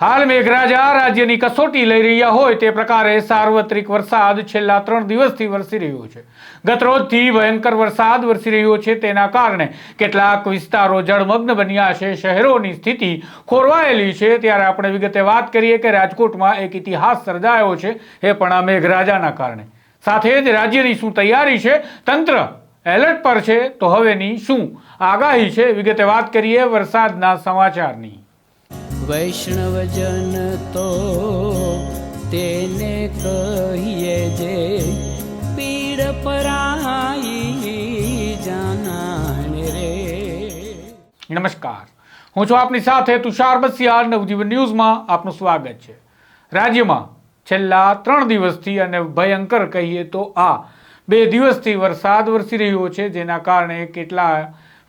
હાલ મેઘરાજા રાજ્યની કસોટી લઈ રહ્યા હોય તે પ્રકારે સાર્વત્રિક વરસાદ છેલ્લા ત્રણ દિવસથી વરસી રહ્યો છે. ગતરોજથી ભયંકર વરસાદ વરસી રહ્યો છે. તેના કારણે કેટલાક વિસ્તારો જળમગ્ન બન્યા છે. શહેરોની સ્થિતિ ખોરવાયેલી છે. ત્યારે આપણે વિગતે વાત કરીએ કે રાજકોટમાં એક ઇતિહાસ સર્જાયો છે એ પણ આ મેઘરાજાના કારણે. સાથે જ રાજ્યની શું તૈયારી છે? તંત્ર એલર્ટ પર છે. તો હવેની શું આગાહી છે? વિગતે વાત કરીએ વરસાદના સમાચારની. વૈષ્ણવજન તો તેને કહીએ જે પીડ પરાઈ જાનાને રે. નમસ્કાર. હું છું આપની સાથે તુષાર બસિયા નવજીવન ન્યૂઝમાં આપનું સ્વાગત છે. રાજ્યમાં છેલ્લા ત્રણ દિવસથી અને ભયંકર કહીએ તો આ બે દિવસથી વરસાદ વરસી રહ્યો છે, જેના કારણે કેટલા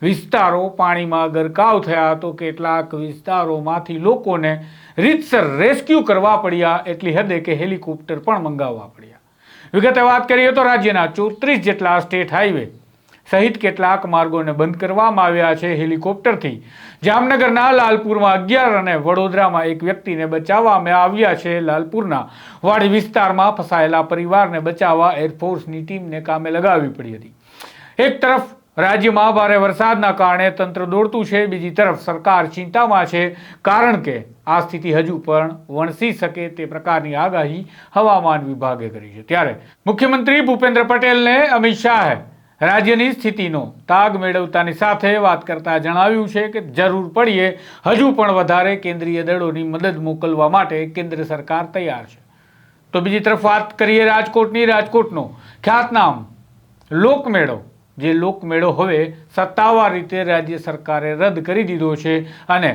વિસ્તારો પાણીમાં ગરકાવ થયા તો કેટલાક વિસ્તારોમાંથી લોકોને રીતસર રેસ્ક્યુ કરવા પડ્યા, એટલી હદે કે હેલિકોપ્ટર પણ મંગાવવા પડ્યા. વિગતે વાત કરીએ તો રાજ્યના ચોત્રીસ જેટલા સ્ટેટ હાઈવે સહિત કેટલાક માર્ગોને બંધ કરવામાં આવ્યા છે હેલિકોપ્ટરથી. જામનગરના લાલપુરમાં અગિયાર અને વડોદરામાં એક વ્યક્તિને બચાવવામાં આવ્યા છે. લાલપુરના વાડી વિસ્તારમાં ફસાયેલા પરિવારને બચાવવા એરફોર્સની ટીમને કામે લગાવવી પડી હતી. એક તરફ રાજ્યમાં ભારે વરસાદના કારણે તંત્ર દોડતું છે. બીજી તરફ સરકાર ચિંતામાં છે, કારણ કે આ સ્થિતિ હજુ પણ વણસી શકે તે પ્રકારની આગાહી હવામાન વિભાગે કરી છે. ત્યારે મુખ્યમંત્રી ભૂપેન્દ્ર પટેલને અમિત શાહે રાજ્યની સ્થિતિનો તાગ મેળવતાની સાથે વાત કરતા જણાવ્યું છે કે જરૂર પડીએ હજુ પણ વધારે કેન્દ્રીય દળોની મદદ મોકલવા માટે કેન્દ્ર સરકાર તૈયાર છે. તો બીજી તરફ વાત કરીએ રાજકોટની. રાજકોટનો ખ્યાતનામ લોકમેળો જે લોકમેળો હવે સત્તાવાર રીતે રાજ્ય સરકારે રદ કરી દીધો છે અને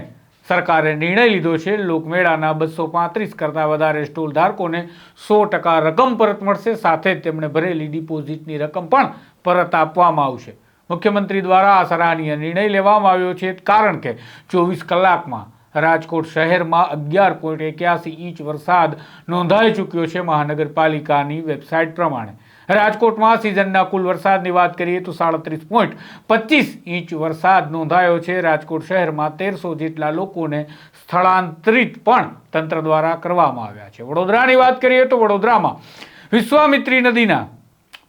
સરકારે નિર્ણય લીધો છે લોકમેળાના બસો પાંત્રીસ કરતાં વધારે સ્ટોલ ધારકોને સો ટકા રકમ પરત મળશે. સાથે જ તેમણે ભરેલી ડિપોઝિટની રકમ પણ પરત આપવામાં આવશે. મુખ્યમંત્રી દ્વારા આ સરાહનીય નિર્ણય લેવામાં આવ્યો છે કારણ કે ચોવીસ કલાકમાં રાજકોટ શહેરમાં અગિયાર પોઈન્ટ એક્યાસી ઇંચ વરસાદ નોંધાઈ ચૂક્યો છે મહાનગરપાલિકાની વેબસાઇટ પ્રમાણે. રાજકોટમાં સિઝનના કુલ વરસાદની વાત કરીએ તો સાડત્રીસ પોઈન્ટ પચીસ ઇંચ વરસાદ નોંધાયો છે. રાજકોટ શહેરમાં તેરસો જેટલા લોકોને સ્થળાંતરિત પણ તંત્ર દ્વારા કરવામાં આવ્યા છે. વડોદરાની વાત કરીએ તો વડોદરામાં વિશ્વામિત્રી નદીના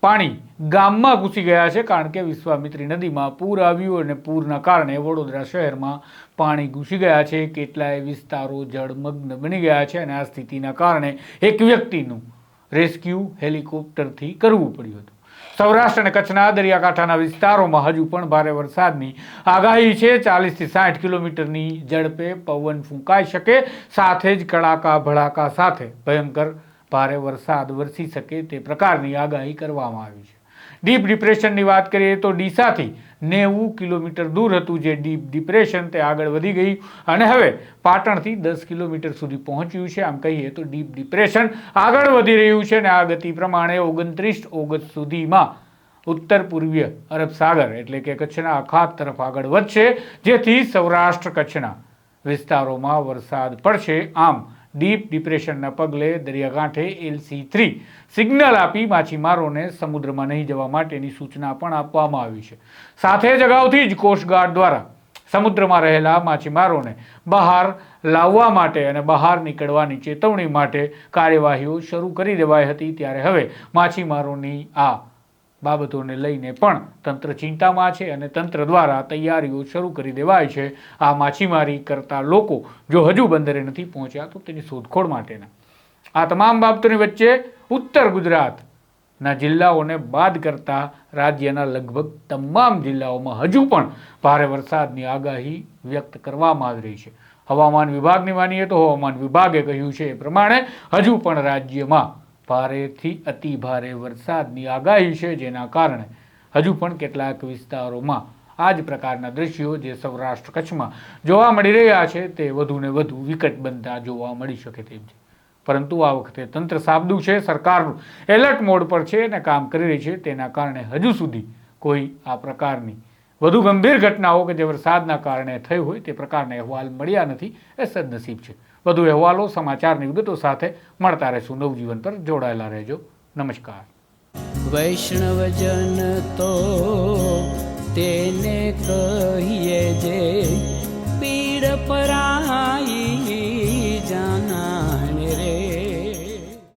પાણી ગામમાં ઘૂસી ગયા છે, કારણ કે વિશ્વામિત્રી નદીમાં પૂર આવ્યું અને પૂરના કારણે વડોદરા શહેરમાં પાણી ઘૂસી ગયા છે. કેટલાય વિસ્તારો જળમગ્ન બની ગયા છે અને આ સ્થિતિના કારણે એક વ્યક્તિનું રેસ્ક્યુ હેલિકોપ્ટરથી કરવું પડ્યું હતું. સૌરાષ્ટ્ર અને કચ્છના દરિયાકાંઠાના વિસ્તારોમાં હજુ પણ ભારે વરસાદની આગાહી છે. ચાલીસથી સાઠ કિલોમીટરની ઝડપે પવન ફૂંકાઈ શકે, સાથે જ કડાકા ભડાકા સાથે ભયંકર ભારે વરસાદ વરસી શકે તે પ્રકારની આગાહી કરવામાં આવી છે. ડીપ ડિપ્રેશનની વાત કરીએ તો ડીસાથી નેવું કિલોમીટર દૂર હતું જે ડીપ ડિપ્રેશન તે આગળ વધી ગયું. અને હવે પાટણથી દસ કિલોમીટર સુધી પહોંચ્યું છે. આમ કહીએ તો ડીપ ડિપ્રેશન આગળ વધી રહ્યું છે અને આ ગતિ પ્રમાણે ઓગણત્રીસ ઓગસ્ટ સુધીમાં ઉત્તર પૂર્વીય અરબ સાગર એટલે કે કચ્છના અખાત તરફ આગળ વધશે. જેથી સૌરાષ્ટ્ર કચ્છના વિસ્તારોમાં વરસાદ પડશે. આમ ડીપ ડિપ્રેશનના પગલે દરિયાકાંઠે એલસી થ્રી સિગ્નલ આપી માછીમારોને સમુદ્રમાં નહીં જવા માટેની સૂચના પણ આપવામાં આવી છે. સાથે જ અગાઉથી જ કોસ્ટગાર્ડ દ્વારા સમુદ્રમાં રહેલા માછીમારોને બહાર લાવવા માટે અને બહાર નીકળવાની ચેતવણી માટે કાર્યવાહીઓ શરૂ કરી દેવાઈ હતી. ત્યારે હવે માછીમારોની આ બાબતોને લઈને પણ તંત્ર ચિંતામાં છે અને તંત્ર દ્વારા તૈયારીઓ શરૂ કરી દેવાય છે. આ માછીમારી કરતા લોકો જો હજુ બંદરે નથી પહોંચ્યા તો તેની શોધખોળ માટેના. આ તમામ બાબતોની વચ્ચે ઉત્તર ગુજરાતના જિલ્લાઓને બાદ કરતા રાજ્યના લગભગ તમામ જિલ્લાઓમાં હજુ પણ ભારે વરસાદની આગાહી વ્યક્ત કરવામાં આવી રહી છે. હવામાન વિભાગની માનીએ તો હવામાન વિભાગે કહ્યું છે એ પ્રમાણે હજુ પણ રાજ્યમાં ભારેથી અતિ ભારે વરસાદની આગાહી છે જેના કારણે હજુ પણ કેટલાક વિસ્તારોમાં આ જ પ્રકારના દ્રશ્યો જે સૌરાષ્ટ્ર કચ્છમાં જોવા મળી રહ્યા છે તે વધુને વધુ વિકટ બનતા જોવા મળી શકે તેમ છે. પરંતુ આ વખતે તંત્ર સાબદું છે, સરકારનું એલર્ટ મોડ પર છે અને કામ કરી રહી છે તેના કારણે હજુ સુધી કોઈ આ પ્રકારની વધુ ગંભીર ઘટનાઓ કે જે વરસાદના કારણે થઈ હોય તે પ્રકારના અહેવાલ મળ્યા નથી, એ સદનસીબ છે. વધુ અહેવાલો સમાચારની વિગતો સાથે મળતા રહેશું. નવજીવન પર જોડાયેલા રહેજો. નમસ્કાર. વૈષ્ણવજન તો તેને કહીએ જે પીડ પરાઈ